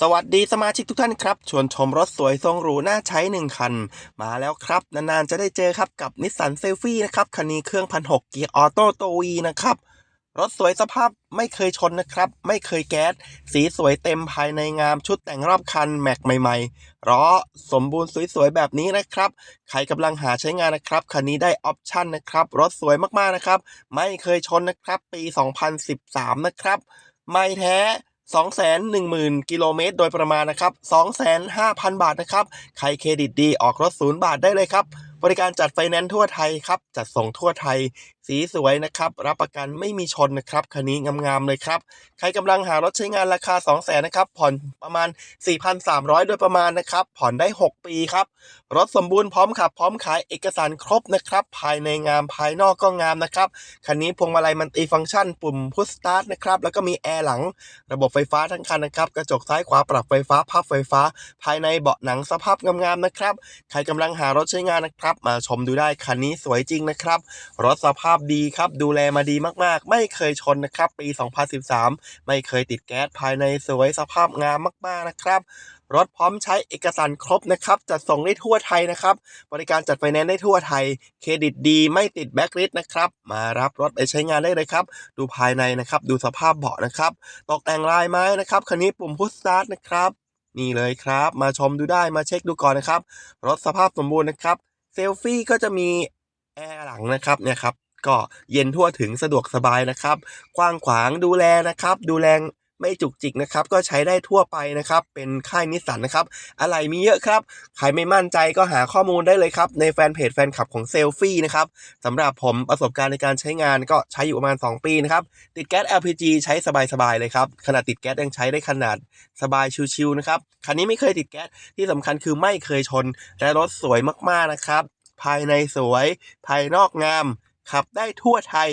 สวัสดีสมาชิกทุกท่านครับ ชวนชมรถสวยทรงหรูน่าใช้หนึ่งคัน มาแล้วครับ นานๆจะได้เจอครับกับนิสสันเซลฟี่นะครับ คันนี้เครื่องพันหกเกียร์ออโต้ตัววีนะครับ รถสวยสภาพไม่เคยชนนะครับ ไม่เคยแก๊ส สีสวยเต็มภายในงามชุดแต่งรอบคัน แม็กใหม่ๆล้อสมบูรณ์สวยๆแบบนี้นะครับ ใครกำลังหาใช้งานนะครับ คันนี้ได้ออปชั่นนะครับ รถสวยมากๆนะครับ ไม่เคยชนนะครับ ปี 2013 นะครับ ไม่แท้ 210,000 กิโลเมตร โดยประมาณนะครับ 25,000 บาทนะครับ ใครเครดิตดีออกรถศูนย์บาทได้เลยครับ บริการจัดไฟแนนซ์ทั่วไทยครับ จัดส่งทั่วไทย สีสวยนะครับ รับประกันไม่มีชนนะครับคันนี้งามๆเลยครับ ใครกำลังหารถใช้งานราคา 2 0 0แสนนะครับผ่อนประมาณ 4,300 โดยประมาณนะครับ ผ่อนได้ 6 ปีครับ รถสมบูรณ์พร้อมขับ พร้อมขายเอกสารครบนะครับ ภายในงามภายนอกก็งามนะครับคันนี้พวงมาลัยมันตีฟังก์ชัน ปุ่มพุชสตาร์ทนะครับแล้วก็มีแอร์หลังระบบไฟฟ้าทั้งคันนะครับกระจกซ้ายขวาปรับไฟฟ้าพับไฟฟ้า ภายในเบาะหนังสภาพงามๆนะครับใครกำลังหารถใช้งานนะครับมาชมดูได้คันนี้สวยจริงนะครับรถสภาพดีครับดูแลมาดีมากๆ ไม่เคยชนนะครับปี 2013 ไม่เคยติดแก๊สภายในสวยสภาพงามมากๆนะครับรถพร้อมใช้เอกสารครบนะครับจัดส่งได้ทั่วไทยนะครับ บริการจัดไฟแนนซ์ได้ทั่วไทย เครดิตดีไม่ติดแบ็คลิสต์นะครับ มารับรถไปใช้งานได้เลยครับ ดูภายในนะครับ ดูสภาพเบาะนะครับ ตกแต่งลายไม้นะครับ คันนี้ปุ่มพุชสตาร์ทนะครับนี่เลยครับ มาชมดูได้มาเช็คดูก่อนนะครับ รถสภาพสมบูรณ์นะครับ เซลฟี่ก็จะมีแอร์หลังนะครับเนี่ยครับก็เย็นทั่วถึงสะดวกสบายนะครับ กว้างขวางดูแลนะครับ ดูแล ไม่จุกจิกนะครับ ก็ใช้ได้ทั่วไปนะครับ เป็นค่ายนิสสันนะครับ อะไรมีเยอะครับ ใครไม่มั่นใจก็หาข้อมูลได้เลยครับ ในแฟนเพจแฟนคลับของเซลฟี่นะครับสำหรับผมประสบการณ์ในการใช้งานก็ใช้อยู่ประมาณ 2 ปีนะครับ ติดแก๊ส LPG ใช้สบายๆเลยครับ ขนาดติดแก๊สยังใช้ได้ขนาดสบายชิวๆนะครับ คันนี้ไม่เคยติดแก๊ส ที่สำคัญคือไม่เคยชน และรถสวยมากๆนะครับ ภายในสวย ภายนอกงาม ขับได้ทั่วไทย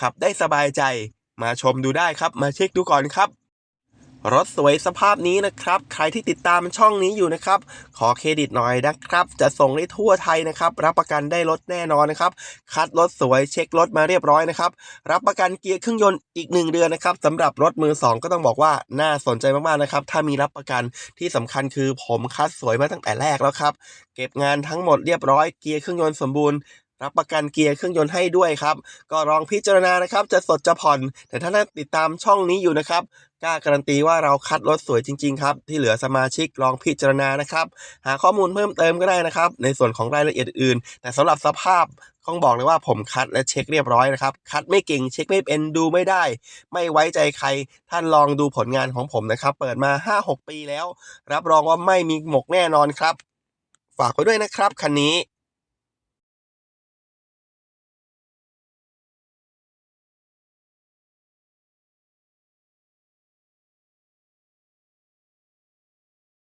ขับได้สบายใจ มาชมดูได้ครับ มาเช็คดูก่อนครับ รถสวยสภาพนี้นะครับ ใครที่ติดตามช่องนี้อยู่นะครับ ขอเครดิตหน่อยนะครับ จะส่งได้ทั่วไทยนะครับ รับประกันได้รถแน่นอนนะครับ คัดรถสวยเช็ครถมาเรียบร้อยนะครับ รับประกันเกียร์เครื่องยนต์อีก 1 เดือนนะครับสำหรับรถมือ 2 ก็ต้องบอกว่าน่าสนใจมากๆนะครับ ถ้ามีรับประกันที่สำคัญคือผมคัดสวยมาตั้งแต่แรกแล้วครับ เก็บงานทั้งหมดเรียบร้อย เกียร์เครื่องยนต์สมบูรณ์ รับประกันเกียร์เครื่องยนต์ให้ด้วยครับ ก็ลองพิจารณานะครับ จะสดจะผ่อน แต่ถ้าท่านติดตามช่องนี้อยู่นะครับกล้าการันตีว่าเราคัดรถสวยจริง ๆ ครับ ที่เหลือสมาชิกลองพิจารณานะครับ หาข้อมูลเพิ่มเติมก็ได้นะครับ ในส่วนของรายละเอียดอื่น แต่สำหรับสภาพต้องบอกเลยว่าผมคัดและเช็คเรียบร้อยนะครับ คัดไม่เก่งเช็คไม่เป็นดูไม่ได้ ไม่ไว้ใจใคร ท่านลองดูผลงานของผมนะครับ เปิดมา 5-6 ปีแล้ว รับรองว่าไม่มีหมกแน่นอนครับ ฝากไว้ด้วยนะครับคันนี้